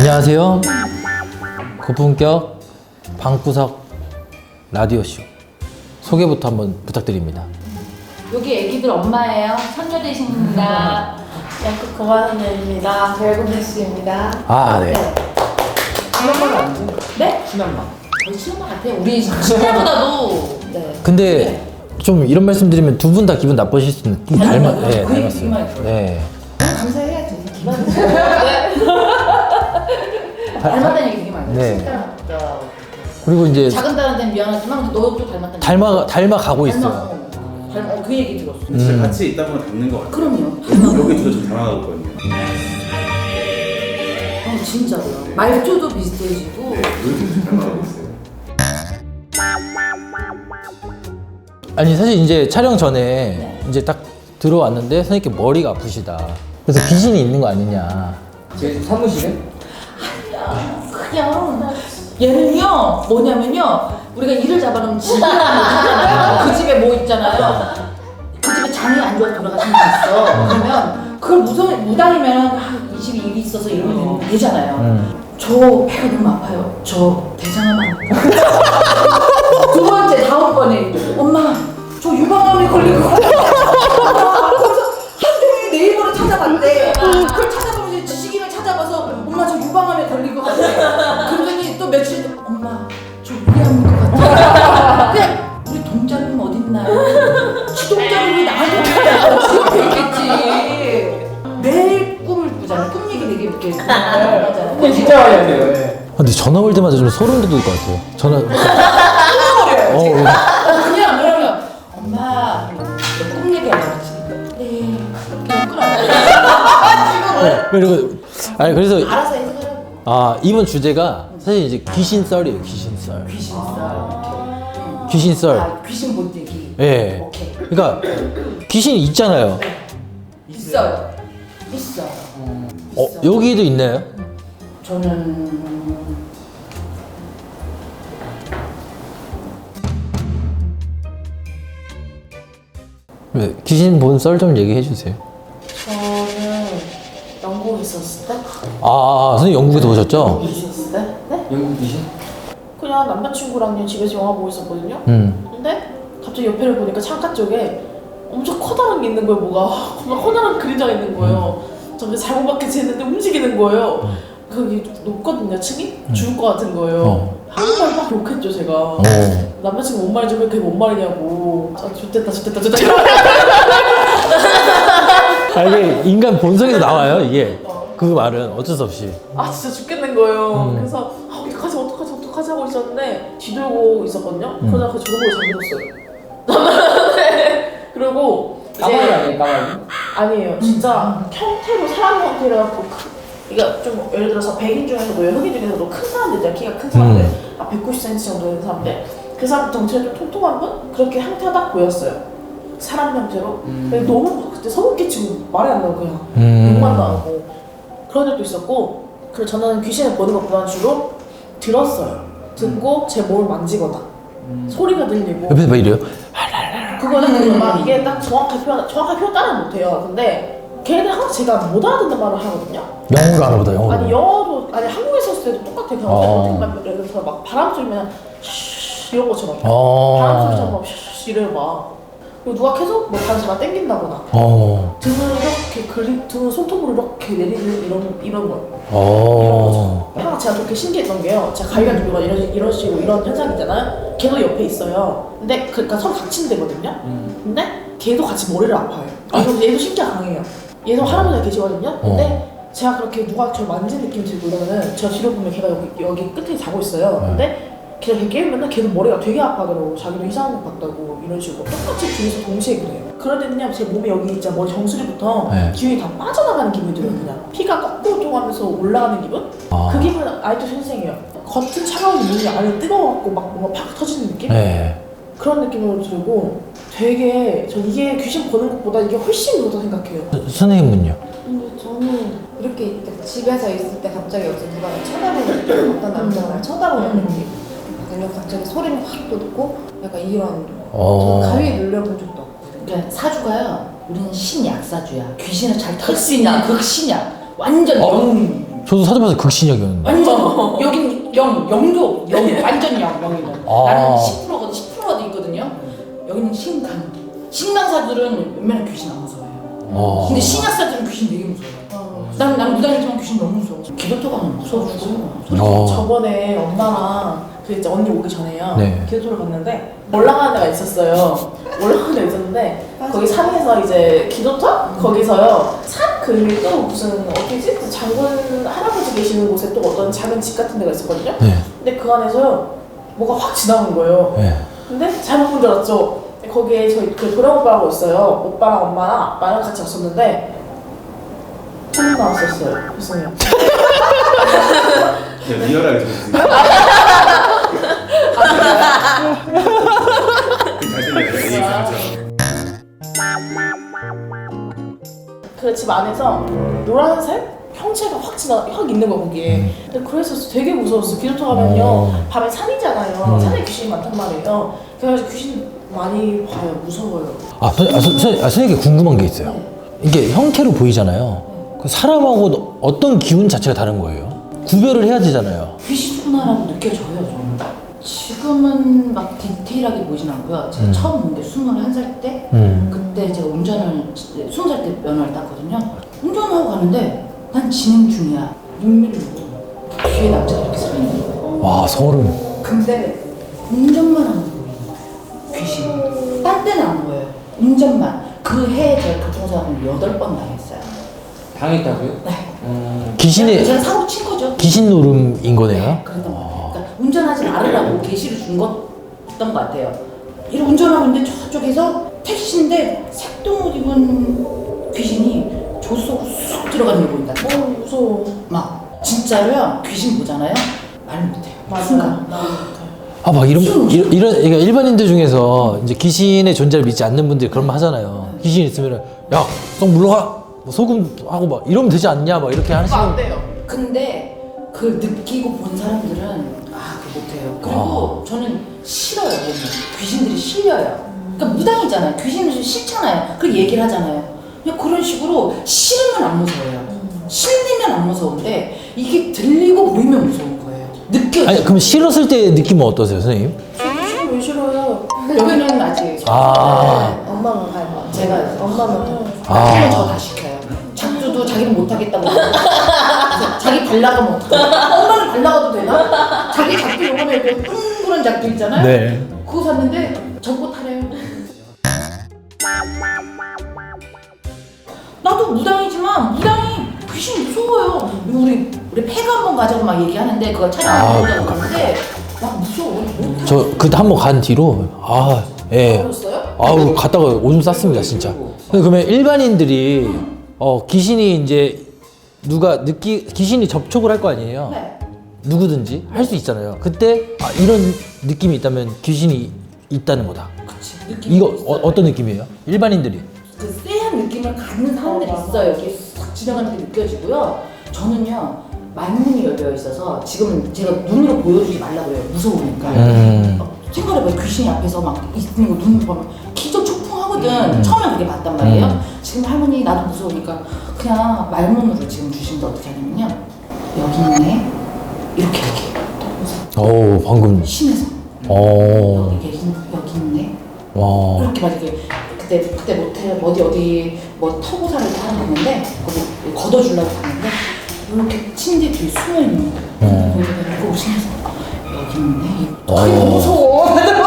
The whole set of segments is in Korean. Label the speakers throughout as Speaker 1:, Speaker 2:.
Speaker 1: 안녕하세요. 고품격 방구석 라디오쇼. 소개부터 한번 부탁드립니다.
Speaker 2: 여기 애기들 엄마예요. 선녀 되십니다.
Speaker 3: 약국 고만원입니다. 별금대 씨입니다.
Speaker 1: 아, 네.
Speaker 2: 네? 신앙만. 거의 신앙만 같아요. 우리 친구보다도
Speaker 3: 네.
Speaker 1: 근데 좀 이런 말씀 드리면 두 분 다 기분 나쁘실 수 있는 좀 닮아, 네,
Speaker 2: 그
Speaker 1: 닮았어요. 네.
Speaker 2: 감사해야지. 기분 닮았다는 얘기 되게 많아요.
Speaker 1: 네.
Speaker 2: 진짜 닮았다.
Speaker 1: 그리고 이제
Speaker 2: 작은 딸한테는 미안하지만 너도 닮았다는
Speaker 1: 닮아 닮아 가고 있어요.
Speaker 2: 닮아. 어, 그 얘기 들었어.
Speaker 4: 진짜 같이 있다 보면 닮는 것 같아요.
Speaker 2: 그럼요.
Speaker 4: 여기 저도 좀 닮아가거든요.
Speaker 2: 어, 진짜로요. 말투도 비슷해지고.
Speaker 4: 네, 좀 닮아가고 있어요.
Speaker 1: 아니 사실 이제 촬영 전에 이제 딱 들어왔는데 선생님께 머리가 아프시다. 그래서 귀신이 있는 거 아니냐.
Speaker 5: 제 사무실에?
Speaker 2: 그냥 얘는요 뭐냐면요 우리가 일을 잡아놓으면 집이라는 하잖아요. 그 집에 뭐 있잖아요. 그 집에 장이 안 좋아서 돌아가신 분 있어. 그러면 그걸 무성, 무당이면 아, 이 집에 일이 있어서 이러면 되잖아요.
Speaker 1: 음.
Speaker 2: 저 배가 너무 아파요. 저 대장암 아파요 나한테 그래요? 지 옆에 있겠지 매일 꿈을 꾸잖아 꿈 얘기 되게 하잖아
Speaker 5: 네, 진짜 많이 하세요. 네.
Speaker 1: 근데 전화 올 때마다 좀 소름 돋을 것 같아요. 전화. 어, 어.
Speaker 2: 어, 그냥 뭐냐면 엄마 꿈 얘기하려고 그러지 네 그냥 끊어
Speaker 1: 그리고 아니 그래서
Speaker 2: 알아서 해석하라고
Speaker 1: 아 이번 주제가 사실 이제 귀신 썰이에요. 귀신 썰.
Speaker 2: 귀신 썰
Speaker 1: 귀신 썰.
Speaker 2: 아 귀신 못 얘기
Speaker 1: 예.
Speaker 2: 오케이
Speaker 1: 그러니까 귀신이 있잖아요.
Speaker 2: 있어요 있어요
Speaker 1: 어, 여기도 있나요?
Speaker 2: 저는
Speaker 1: 네, 귀신 본 썰 좀 얘기해 주세요.
Speaker 3: 저는 영국에 있었을 때?
Speaker 1: 아, 아, 선생님 영국에서 오셨죠?
Speaker 3: 있었을 때? 네?
Speaker 5: 영국 귀신?
Speaker 3: 그냥 남자친구랑 그냥 집에서 영화 보고 있었거든요?
Speaker 1: 음.
Speaker 3: 갑자기 옆에를 보니까 창가 쪽에 엄청 커다란 게 있는 거예요, 뭐가. 커다란 그림자가 있는 거예요. 저게 잘못 받게 했는데 움직이는 거예요. 거기 높거든요, 층이? 죽을 것 같은 거예요.
Speaker 1: 어.
Speaker 3: 한국말 막 욕했죠, 제가.
Speaker 1: 어.
Speaker 3: 남자친구 뭔 말인지 왜 그게 뭔 말이냐고. 아, 좋댔다, 좋댔다, 좋댔다.
Speaker 1: 아 이게 인간 본성에서 나와요 이게. 그 말은 어쩔 수 없이.
Speaker 3: 아 진짜 죽겠는 거예요.
Speaker 1: 음.
Speaker 3: 그래서 아, 어떡하지 어떡하지 어떡하지 하고 있었는데 뒤돌고 있었거든요.
Speaker 1: 음.
Speaker 3: 그러다가 그 저보고 잠들었어요. 네. 그리고
Speaker 5: 까마귀
Speaker 3: 이제
Speaker 5: 아니에요, 까마귀?
Speaker 3: 아니에요. 진짜 형태로 사람 형태로 갖고 그러니까 좀 예를 들어서 백인 중에서도 뭐 흑인 중에서도 큰 사람들 있잖아요. 키가 큰 사람들
Speaker 1: 음.
Speaker 3: 아 190cm 정도 되는 사람들 그 사람 정체가 좀 통통한 분 그렇게 형태가 딱 보였어요. 사람 형태로.
Speaker 5: 음.
Speaker 3: 근데 너무 그때 소름 끼치고 말이 안 나고 그냥
Speaker 1: 음.
Speaker 3: 욕만 나고 그런 적도 있었고 그리고 저는 귀신을 보는 것보다는 주로 들었어요 듣고 제 몸을 만지거나 소리가 들리고
Speaker 1: 옆에서 막 이래요.
Speaker 3: 그거는 막 이게 딱 정확하게 표현 정확하게 표현 따라 못해요 근데 걔네들 항상 제가 못 알아듣는 말을 하거든요
Speaker 1: 영어로 하나 보다 영어로.
Speaker 3: 아니 영어도 아니 한국에 있었을 때도 똑같아요 그냥
Speaker 1: 어.
Speaker 3: 어떻게 예를 들어서 막 바람 쐬면 슈 이런 것처럼 바람 소리처럼
Speaker 1: 어.
Speaker 3: 막슈 이래요 막 그리고 누가 계속 뭐 다른 사람 땡긴다거나
Speaker 1: 어.
Speaker 3: 등을 이렇게 그리 등을 손톱으로 이렇게 내리는 이런 이런 거
Speaker 1: 어.
Speaker 3: 하나 제가 그렇게 신기했던 게요. 제가 가위가 두개가 이런 이런 식으로 이런 현상 있잖아요. 걔도 옆에 있어요. 근데 그러니까 서로 갇힌 데거든요. 근데 걔도 같이 머리를 아파요. 얘도 얘도 신기가 강해요. 얘도 할아버지가 계시거든요. 근데 제가 그렇게 누가 저를 만진 느낌이 들고 이러면은 저 뒤로 보면 걔가 여기 여기 끝에 자고 있어요. 근데 걔가 이렇게 깨우면은 걔도 머리가 되게 아파더라고. 자기도 이상한 것 같다고 이런 식으로 똑같이 둘이서 동시에 그래요. 그러더니 제 몸에 여기 있자 머리 정수리부터
Speaker 1: 네.
Speaker 3: 기운이 다 빠져나가는 기분이 들어요. 그냥 피가 거꾸로 통하면서 올라가는 기분?
Speaker 1: 아.
Speaker 3: 그 기분은 아직도 생생해요. 겉은 차가운 몸이 안에 뜨거워갖고 막 뭔가 팍 터지는 느낌?
Speaker 1: 네.
Speaker 3: 그런 느낌으로 들고 되게 전 이게 귀신 보는 것보다 이게 훨씬 좋다 생각해요.
Speaker 1: 선생님은요?
Speaker 6: 근데 저는 이렇게 집에서 있을 때 갑자기 여기서 누가 날 쳐다보는 어떤 남자가 날 쳐다보는 느낌 아니면 갑자기 소리는 확 돋고 약간 이런
Speaker 1: 어.
Speaker 6: 저 가위에 눌려본 적도 없고
Speaker 2: 그러니까 사주가요 우리는 신약사주야. 귀신을 잘 털 수 있는 극신약. 완전
Speaker 5: 어?
Speaker 2: 영.
Speaker 1: 저도 사주봐서 극신약이었는데.
Speaker 2: 완전 여긴 영, 영도 영 완전 영, 영이는
Speaker 1: 아.
Speaker 2: 나는 10%거든 10%도 있거든요. 여기는 신강 신강사들은 웬만한 귀신 안 무서워요.
Speaker 1: 어.
Speaker 2: 근데 신약사들은 귀신 되게 무서워요. 난, 난 무당이지만 귀신 너무 무서워. 너무 무서워 죽어
Speaker 1: 어.
Speaker 3: 저번에 엄마랑 그 이제 언니 오기 전에요.
Speaker 1: 네.
Speaker 3: 기도토를 갔는데 올라가는 데가 있었어요. 올라가는 데가 있었는데 거기 산에서 이제 기도터 거기서요. 산그또 무슨 어디지? 그 장군 할아버지 계시는 곳에 또 어떤 작은 집 같은 데가 있었거든요.
Speaker 1: 네.
Speaker 3: 근데 그 안에서요 뭐가 확 지나온 거예요.
Speaker 1: 네.
Speaker 3: 근데 잘못 본 줄 알았죠. 거기에 저희 그 도령 오빠하고 있어요. 오빠랑 엄마랑 아빠랑 같이 왔었는데 혼자 나왔었어요. 죄송해요.
Speaker 4: 그냥 리얼하게 적었어요. 그 얘기하죠.
Speaker 3: 그집 안에서 노란색 형체가 확 지나 확 있는 거 거기에. 근데 그래서 되게 무서웠어. 기도터 가면요
Speaker 1: 어.
Speaker 3: 밤에 산이잖아요.
Speaker 1: 음.
Speaker 3: 산에 귀신이 많단 말이에요. 그래가지고 귀신 많이 봐요. 무서워요.
Speaker 1: 아, 선, 아, 선, 선, 아, 선생님께 궁금한 게 있어요. 이게 형태로 보이잖아요. 그 사람하고 어떤 기운 자체가 다른 거예요? 구별을 해야 되잖아요.
Speaker 2: 귀신구나라고 느껴져요 저는 지금은 막 디테일하게 보이진 않고요 제가
Speaker 1: 음.
Speaker 2: 처음 본게 21살 때
Speaker 1: 음.
Speaker 2: 그때 제가 운전을 20살 때 면허를 땄거든요 운전하고 가는데 난 진행 중이야 눈밀을 보고 뒤에 남자가 이렇게 서 있는 거예요
Speaker 1: 와, 소름.
Speaker 2: 근데 운전만 하는 거예요 귀신 딴 때는 안 보여요 운전만 그 해에 제가 교통사고를 8번 당했어요
Speaker 5: 당했다고요?
Speaker 2: 네
Speaker 5: 음.
Speaker 1: 귀신의,
Speaker 2: 제가 사고 친 거죠
Speaker 1: 귀신 노름인 거네요?
Speaker 2: 네, 것 같아요. 운전하지 말으라고 계시를 준 것던 것 같아요. 이렇게 운전하고 있는데 저쪽에서 택시인데 색동 옷 입은 귀신이 조수석으로 쑥 들어가는 게 보인다.
Speaker 3: 어 무서워.
Speaker 2: 막 진짜로요. 귀신 보잖아요. 말 못해요. 순간.
Speaker 3: 맞아요.
Speaker 1: 아, 막 이런, 이런, 그러니까 일반인들 중에서 이제 귀신의 존재를 믿지 않는 분들이 그런 말 하잖아요. 귀신 있으면은, 야, 썩 물러가! 뭐 소금 하고 막 이러면 되지 않냐? 막 이렇게
Speaker 3: 안
Speaker 1: 하시는.
Speaker 3: 돼요.
Speaker 2: 근데 그걸 느끼고 본 사람들은 못해요. 그리고 저는 싫어요. 너무. 귀신들이 싫려요. 그러니까 무당이잖아요. 귀신들이 싫잖아요. 그 얘기를 하잖아요. 그냥 그런 식으로 싫으면 안 무서워요. 싫으면 안 무서운데 이게 들리고 보이면 무서운 거예요. 느껴져.
Speaker 1: 아니, 그럼 싫었을 때 느낌은 어떠세요, 선생님?
Speaker 3: 귀신 왜 싫어요?
Speaker 2: 여기는 아직
Speaker 1: 아.
Speaker 6: 엄마만 가요.
Speaker 2: 제가
Speaker 6: 엄마만
Speaker 1: 아.
Speaker 2: 저다 시켜요. 작두도 자기는 못하겠다고. 발라가면 어떡해. 엄마는 발라가도 되나? 자기 작두 요번에 이렇게 둥그런 작두 있잖아요.
Speaker 1: 네.
Speaker 2: 그거 샀는데 전부 타래요. 나도 무당이지만 무당이 귀신 무서워요. 우리 우리 폐가 한번 가자고 막 얘기하는데 그거
Speaker 1: 아,
Speaker 2: 촬영하자고 그러는데 나 무서워. 못
Speaker 1: 저 그때 한 번 간 뒤로, 아, 예.
Speaker 2: 타겠어요?
Speaker 1: 아우 갔다가 오줌 쌌습니다 진짜. 그러면 일반인들이 어 귀신이 이제 누가 느끼 귀신이 접촉을 할 거 아니에요.
Speaker 2: 네.
Speaker 1: 누구든지 할 수 있잖아요. 그때 아, 이런 느낌이 있다면 귀신이 있다는 거다.
Speaker 2: 그치. 느낌이
Speaker 1: 이거
Speaker 2: 있어요.
Speaker 1: 어, 어떤 느낌이에요? 일반인들이.
Speaker 2: 그 쎄한 느낌을 갖는 사람들이 있어요. 이렇게 싹 지나가는 게 느껴지고요. 저는요 만문이 열려 있어서 지금은 제가 눈으로 보여주지 말라 그래요. 무서우니까.
Speaker 1: 음.
Speaker 2: 어, 생각해봐요. 귀신이 앞에서 막 있는 거 눈으로 보면 촉풍하거든.
Speaker 1: 음.
Speaker 2: 처음엔 그게 봤단 말이에요.
Speaker 1: 음.
Speaker 2: 지금 할머니 나도 무서우니까 그냥 말문으로 지금 주시는데 어떻게 하냐면요. 여기 있네. 이렇게 이렇게.
Speaker 1: 오 방금.
Speaker 2: 심해서.
Speaker 1: 오.
Speaker 2: 여기 계신 여기 있네.
Speaker 1: 와.
Speaker 2: 이렇게 막 이렇게 그때 그때 모텔 어디 어디 뭐 터고사를 하러 갔는데 거기 걷어주려고 갔는데 이렇게 침대 뒤에 숨어 있는 거예요.
Speaker 1: 음.
Speaker 2: 거기다 이렇게 오시면서 여기 있네.
Speaker 1: 어.
Speaker 2: 너무 무서워.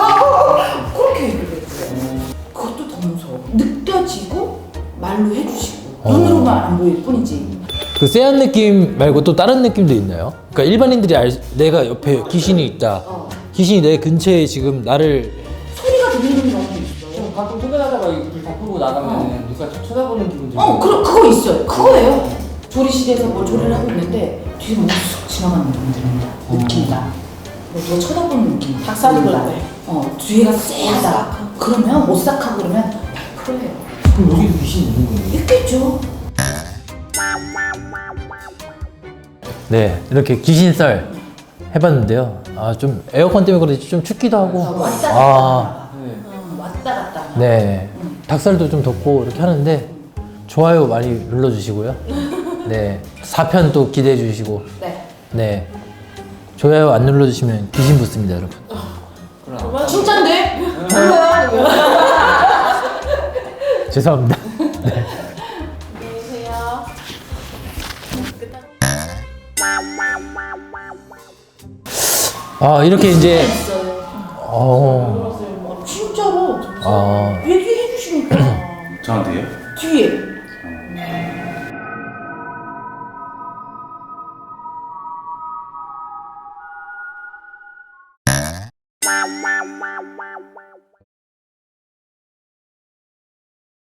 Speaker 2: 말로 해주시고 눈으로만 안 보일 뿐이지.
Speaker 1: 그 쎄한 느낌 말고 또 다른 느낌도 있나요? 그러니까 일반인들이 알 내가 옆에 귀신이 있다.
Speaker 2: 어.
Speaker 1: 귀신이 내 근처에 지금 나를
Speaker 2: 소리가 들리는 경우도 있어요.
Speaker 5: 좀 가끔 퇴근하다가 불다 끄고 나가면 누가 쳐- 쳐다보는 기분 들고
Speaker 2: 어, 그, 그거 있어요. 그거예요. 조리실에서 뭘 조리를 하고 있는데 뒤에 뭐쑥 지나가는 느낌 듭니다. 느낌이다. 뭐 누가 쳐다보는 느낌.
Speaker 3: 닭살이
Speaker 2: 몰라.
Speaker 3: 돌아요.
Speaker 2: 어, 뒤에가 쎄하다. 그러면 오싹하고 그러면 100%예요.
Speaker 5: 그럼 여기도 귀신이 있는 거예요?
Speaker 2: 있겠죠.
Speaker 1: 네 이렇게 귀신썰 해봤는데요. 아 좀 에어컨 때문에 그런지 좀 춥기도 하고.
Speaker 2: 왔다 갔다.
Speaker 1: 아.
Speaker 5: 네.
Speaker 2: 어, 왔다 갔다.
Speaker 1: 네. 닭살도 좀 덥고 이렇게 하는데 좋아요 많이 눌러주시고요. 네. 4편 또 기대해 주시고
Speaker 6: 네.
Speaker 1: 네 좋아요 안 눌러주시면 귀신 붙습니다 여러분
Speaker 3: 정말
Speaker 2: 진짠데?
Speaker 1: 죄송합니다
Speaker 3: 안녕히 계세요.
Speaker 1: 아 이렇게 이제
Speaker 2: 있어요.
Speaker 1: 어,
Speaker 3: 진짜로
Speaker 1: 아
Speaker 3: 얘기해 주시니까
Speaker 4: 저한테요?
Speaker 3: 뒤에